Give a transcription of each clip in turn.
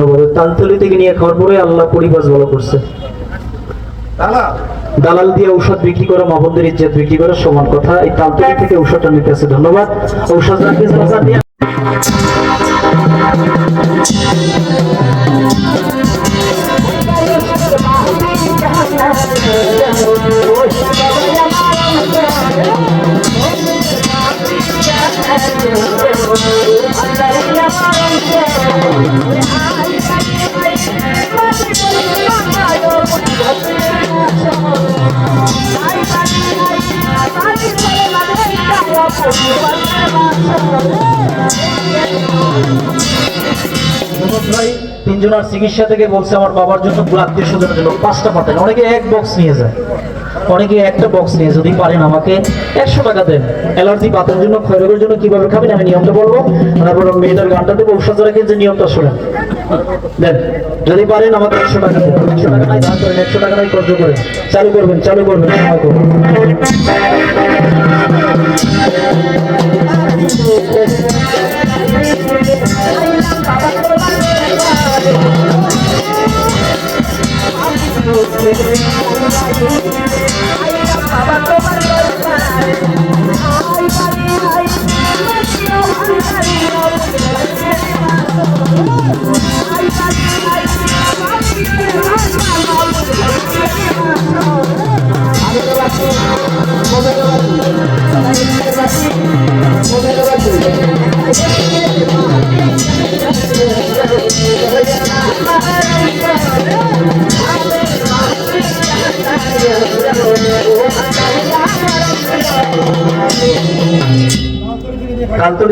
ধন্যবাদ তালতলি থেকে নিয়ে খাওয়ার পরে আল্লাহ পরিবাস ভালো করছে। দালাল? দিয়ে ঔষধ বিক্রি করা মাহবুদের ইজ্জত বিক্রি করা সমান কথা। এই তালতলি থেকে ঔষধটা নিতে আছে ধন্যবাদ। ঔষধ রাখি ভাই, তিনজনের চিকিৎসা থেকে বলছে আমার বাবার জন্য আত্মীয় স্বজনের জন্য পাঁচটা পাঠান অনেকে এক বক্স নিয়ে যায়। অনেকে একটা বক্স নিয়ে, যদি পারেন আমাকে একশো টাকা দেন। অ্যালার্জি পাতের জন্য, ক্ষয়রোগের জন্য কীভাবে খাবেন, আমি নিয়মটা বলব। তারপর মেয়েটার গানটা দেবো ঔষধ রাখেন যে নিয়মটা শোনেন। দেন, যদি পারেন আমাকে একশো টাকা দেন। একশো টাকা নাই, দান করেন, একশো টাকা নাই কর্য করেন। চালু করবেন চালু করবেন, সময় করবেন। Yeah.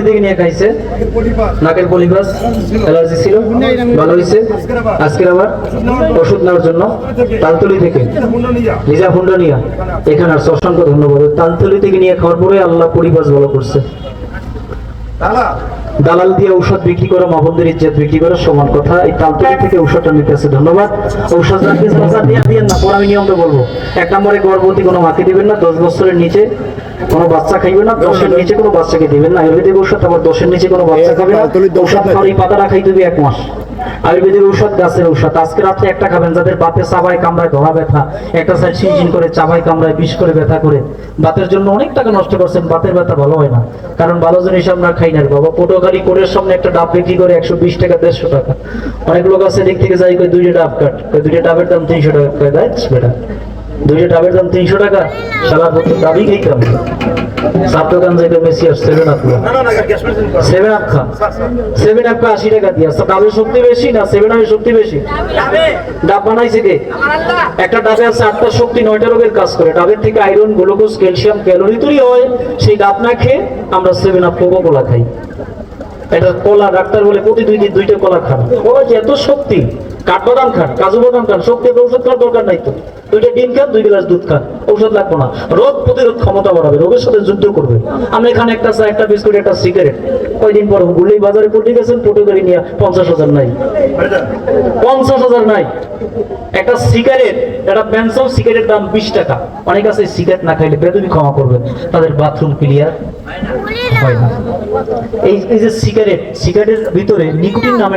থেকে নিয়ে খাইছে। নাকের পলিপাস অ্যালার্জি ছিল, ভালো হয়েছে আজকের আবার ওষুধ নেওয়ার জন্য তালতলি থেকে। নিজা নিয়া। এখানে আর অসংখ্য ধন্যবাদ। তালতলি থেকে নিয়ে খাওয়ার পরে আল্লাহ পরিপাস ভালো করছে। দালাল? দিয়ে ঔষধ বিক্রি করে মাহবুদের ইজ্জত বিক্রি করে, সমান কথা। এই তালতলি থেকে ঔষধটা নিতে আছে ধন্যবাদ। ঔষধ দিয়ে দিয়েন না, পরে আমি নিয়মটা বলব। এক নম্বরে গর্ভবতী কোনো মাকে দিবেন না, দশ বছরের নিচে কোনো বাচ্চা খাইবে না দশের নিচে কোনো বাচ্চাকে দিবেন না। আয়ুর্বেদিক ঔষধ আবার দশের নিচে কোনো বাচ্চা খাবে না। ঔষধ খাওয়ার এই পাতাটা খাইতে হবে এক মাস। আয়ুর্বেদিক ঔষধ গাছের ঔষধ। আজকে রাত্রে একটা খাবেন যাদের বাতে চাবায় কামড়ায় ধরা ব্যথা একটা সাইড সিনচিন করে চাবায় কামড়ায় বিষ করে ব্যথা করে বাতের জন্য অনেক টাকা নষ্ট করছেন বাতের ব্যথা ভালো হয় না। কারণ ভালো জিনিস আমরা খাই না বাবা। পটুয়াখালী কোরের সামনে একটা ডাব বিক্রি করে একশো বিশ টাকা দেড়শো টাকা। অনেক লোক আছে দিক থেকে যাই কই দুইটা ডাব কাট দুইটা ডাবের দাম তিনশো টাকা কই দেয় বেটা। দুইটা ডাবের দাম তিনশো টাকা। সারা ডাবই খাইতাম যাইতে বেশি আর সেভেন আপ সেভেন আপ খা। সেভেন আপ আশি টাকা দিয়ে। ডাবের শক্তি বেশি না? সেভেন আপের শক্তি বেশি? ডাব। বানাইছে কে? একটা ডাবে আছে আটটা শক্তি নয়টা রোগের কাজ করে। ডাবের থেকে আয়রন গ্লুকোজ ক্যালসিয়াম ক্যালোরি তৈরি হয়। সেই ডাব না খেয়ে আমরা সেভেন আপ কোকো কোলা খাই। এটা কলা ডাক্তার বলে প্রতি দুই দিন দুইটা কলা খান। কলা যে এত শক্তি। কাঠবাদাম খান কাজু বাদাম খান শক্তি ঔষধ খাওয়ার দরকার নাই তো। দুইটা ডিম খান দুই গ্লাস দুধ খান ঔষধ লাগবে না। রোগ প্রতিরোধ ক্ষমতা বাড়াবে রোগের সাথে যুদ্ধ করবে। আমরা এখানে একটা চা একটা বিস্কুট একটা সিগারেট কয়দিন পর বাজারে গেছেন পটু নিয়ে পঞ্চাশ হাজার নাই। পঞ্চাশ হাজার নাই। একটা সিগারেট একটা পেন্সিল সিগারেটের দাম বিশ টাকা। অনেক আছে সিগারেট না খাইলে বেদবি ক্ষমা করবেন। তাদের বাথরুম ক্লিয়ার হয় না। এই এই যে সিগারেট সিগারেটের ভিতরে নিকোটিন নামে